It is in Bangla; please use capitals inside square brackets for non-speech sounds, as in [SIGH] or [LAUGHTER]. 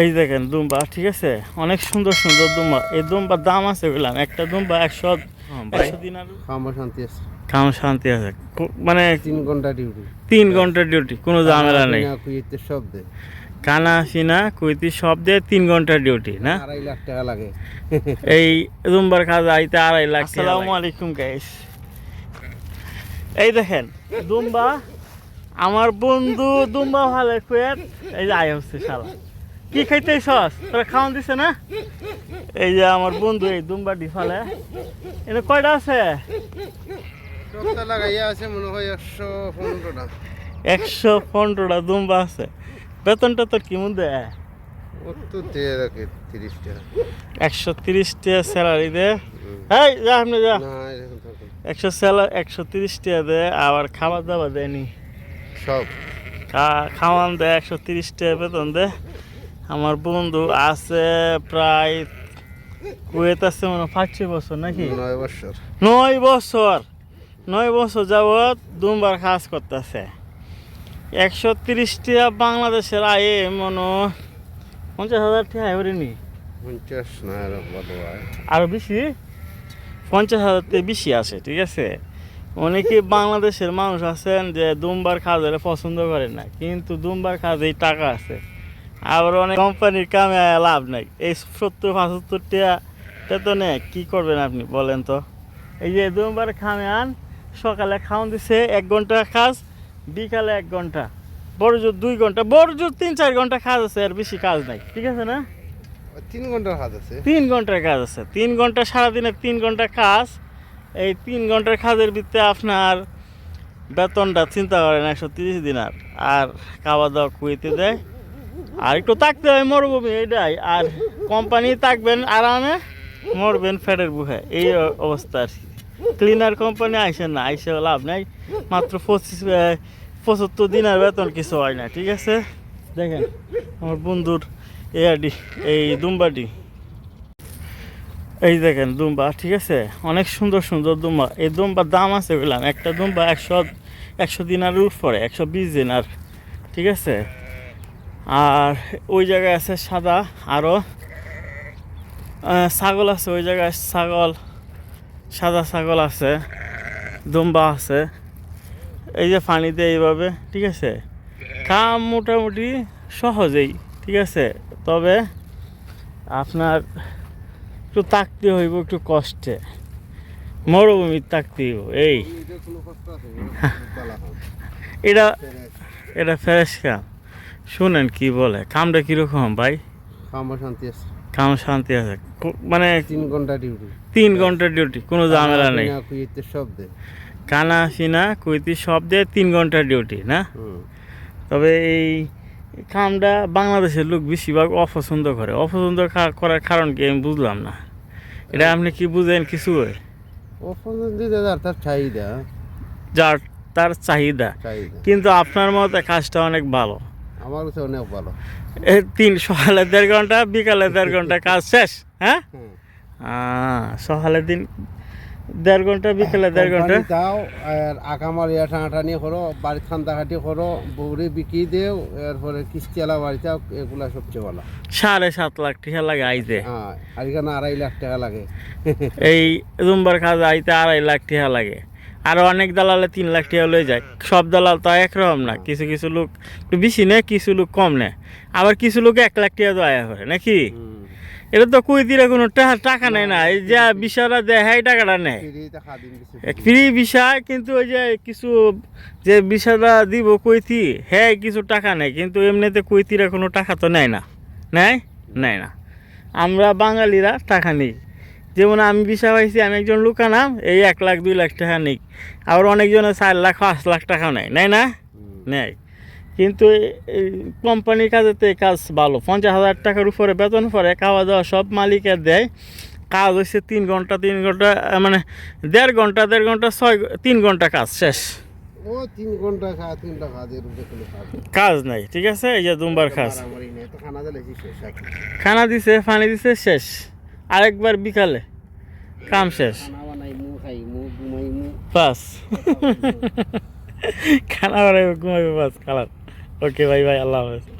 এই দেখেন দুম্বা ঠিক আছে? অনেক সুন্দর সুন্দর দুম্বা। এই দুম্বার দাম আছে বললাম একটা দুম্বা একশো খাওয়া শান্তি আছে। কাম শান্তি আছে। মানে তিন ঘণ্টা ডিউটি তিন ঘণ্টার ডিউটি কোনো ঝামেলা নেই। কুইতে সব দে। কানা সিনা কুইতি সব দিয়ে তিন ঘণ্টার ডিউটি না? আড়াই লাখ টাকা লাগে। এই দুম্বার কাজ আইতে আড়াই লাখ আসসালামু আলাইকুম গাইস এই দেখেন দুম্বা আমার বন্ধু দুম্বা ভালো কুয়েত এই যে আয় হচ্ছে শালা। কি খাইতে সস তোরা খাওয়ান দিছে না? এই যে আমার বন্ধু এই দুম্বাটি ফালে। এটা কয়টা আছে? একশো পনেরোটা। দুম্বা আছে। বেতনটা তো দিয়ে রাখে একশো তিরিশ টাকা স্যালারি দে এই যা আপনি যা। একশো স্যালার একশো তিরিশ টাকা দেয় আবার খাবার দাবার দেয়নি। সব। খাওয়ান দেয় একশো তিরিশ টাকা বেতন দেয় আমার বন্ধু আছে প্রায় কুয়েত আছে মনে পাঁচ ছয় বছর নাকি? নয় বছর। নয় বছর। নয় বছর যাবৎ দুবার কাজ করতেছে। একশো তিরিশ টাকা বাংলাদেশের আয়ে মনে পঞ্চাশ হাজার টাকা হয়নি পঞ্চাশ না আরও বেশি? পঞ্চাশ হাজার থেকে বেশি আসে ঠিক আছে? অনেকে বাংলাদেশের মানুষ আছেন যে দুমবার কাজের পছন্দ করে না কিন্তু দুমবার কাজেই টাকা আছে। আবার অনেক কোম্পানির কামে লাভ নাই। এই সত্তর পঁচাত্তর টাকা তো নেই কী করবেন আপনি বলেন তো? এই যে দুমবার খামে আন সকালে খাওয়ান দিছে এক ঘণ্টা কাজ বিকালে এক ঘণ্টা। বড় জোর দুই ঘণ্টা বড় জোর তিন চার ঘণ্টা কাজ আছে আর বেশি কাজ নাই ঠিক আছে না? তিন ঘণ্টার কাজ আছে। তিন ঘণ্টার কাজ আছে। তিন ঘণ্টা সারাদিনে তিন ঘণ্টা কাজ এই তিন ঘণ্টার কাজের ভিতরে আপনার বেতনটা চিন্তা করেন একশো তিরিশ দিনার আর খাওয়া দাওয়া কুইতে দেয় আর একটু থাকতে হয় মরুভূমি, এটাই। আর কোম্পানি থাকবেন আরামে, মরবেন ফ্যাটের বুহে এই অবস্থা আর ক্লিনার কোম্পানি আইসেন না, আইসে লাভ নাই। মাত্র পঁচিশ পঁচাত্তর দিনের বেতন কিছু হয় না, ঠিক আছে? দেখেন, আমার বন্ধুর এআডি এই দুম্বাটি। এই দেখেন দুম্বা, ঠিক আছে? অনেক সুন্দর সুন্দর দুম্বা। এই দুম্বার দাম আছে বললাম, একটা দুম্বা একশো একশো দিনার উপরে, একশো বিশ দিনার, ঠিক আছে? আর ওই জায়গায় আছে সাদা আরও ছাগল আছে ওই জায়গায় ছাগল সাদা ছাগল আছে দুম্বা আছে। এই যে পানিতে এইভাবে ঠিক আছে? কাম মোটামুটি সহজেই ঠিক আছে? তবে আপনার একটু তাকতে হইব একটু কষ্টে। মরুভূমির তাকতে হইব এই। এটা [LAUGHS] এটা ফ্রেশ কাম। শুনেন কি বলে কামটা কীরকম ভাই? খাওয়া শান্তি আছে। কাম শান্তি আছে। মানে তিন ঘণ্টা ডিউটি তিন ঘণ্টার ডিউটি কোনো ঝামেলা নেই। সব দে কানা সিনা কুইতি সব দিয়ে তিন ঘণ্টার ডিউটি না? তবে এই কামটা বাংলাদেশের লোক বেশিরভাগ অপছন্দ করে। অপছন্দ করার কারণ কি আমি বুঝলাম না। এটা আপনি কি বুঝেন কিছু? দিতে যার তার চাহিদা। যার তার চাহিদা। কিন্তু আপনার মতে কাজটা অনেক ভালো। আমার কাছে অনেক ভালো। তিন সকালে দেড় ঘণ্টা বিকালে দেড় ঘণ্টা কাজ শেষ হ্যাঁ। সকালে দিন দেড় ঘণ্টা বিকালে দেড় ঘণ্টা। দাও আর আকামার ইয়া টানাটানি করো বাড়ির খান্দাখাটি করো বউরে বিকি দেও এরপরে কিস্তি আলা বাড়িতে এগুলা সবচেয়ে ভালো। সাড়ে সাত লাখ টাকা লাগে আইতে। হ্যাঁ আর এখানে আড়াই লাখ টাকা লাগে। এই রুমবার কাজ আইতে আড়াই লাখ টাকা লাগে। আর অনেক দালালে তিন লাখ টাকা লয়ে যায়। সব দালাল তো একরকম না কিছু কিছু লোক একটু বেশি নেয় কিছু লোক কম নেয়। আবার কিছু লোক এক লাখ টাকা তো আয়া করে নাকি? এটা তো কুই দিলে কোনো টাকা নেয় না এই যে বিষয়টা দেয় হ্যাঁ টাকাটা নেয়। ফ্রি বিষয় কিন্তু ওই যে কিছু যে বিষয়টা দিব কইতি হ্যাঁ কিছু টাকা নেয় কিন্তু এমনিতে কইতিরা কোনো টাকা তো নেয় না। নেয়? নেয় না। আমরা বাঙালিরা টাকা নেই। যেমন আমি বিষয় পাইছি আমি একজন লুকানাম এই এক লাখ দুই লাখ টাকা নেই আবার অনেকজনে চার লাখ পাঁচ লাখ টাকা নেয় নেয় না? নেয়। কিন্তু কোম্পানির কাজে তো এই কাজ ভালো। পঞ্চাশ হাজার টাকার উপরে বেতন পরে খাওয়া দাওয়া সব মালিকের দেয়। কাজ হচ্ছে তিন ঘণ্টা তিন ঘণ্টা মানে দেড় ঘণ্টা দেড় ঘণ্টা ছয় তিন ঘণ্টা কাজ শেষ। কাজ নেই। ঠিক আছে? এই যে দুমবার কাজ। খানা দিছে পানি দিছে শেষ। আরেকবার বিকালে। কাম শেষ। বাস। খানা বানাইবে ঘুমাইবে বাস কালার ওকে ভাই ভাই আল্লাহ হাফেজ।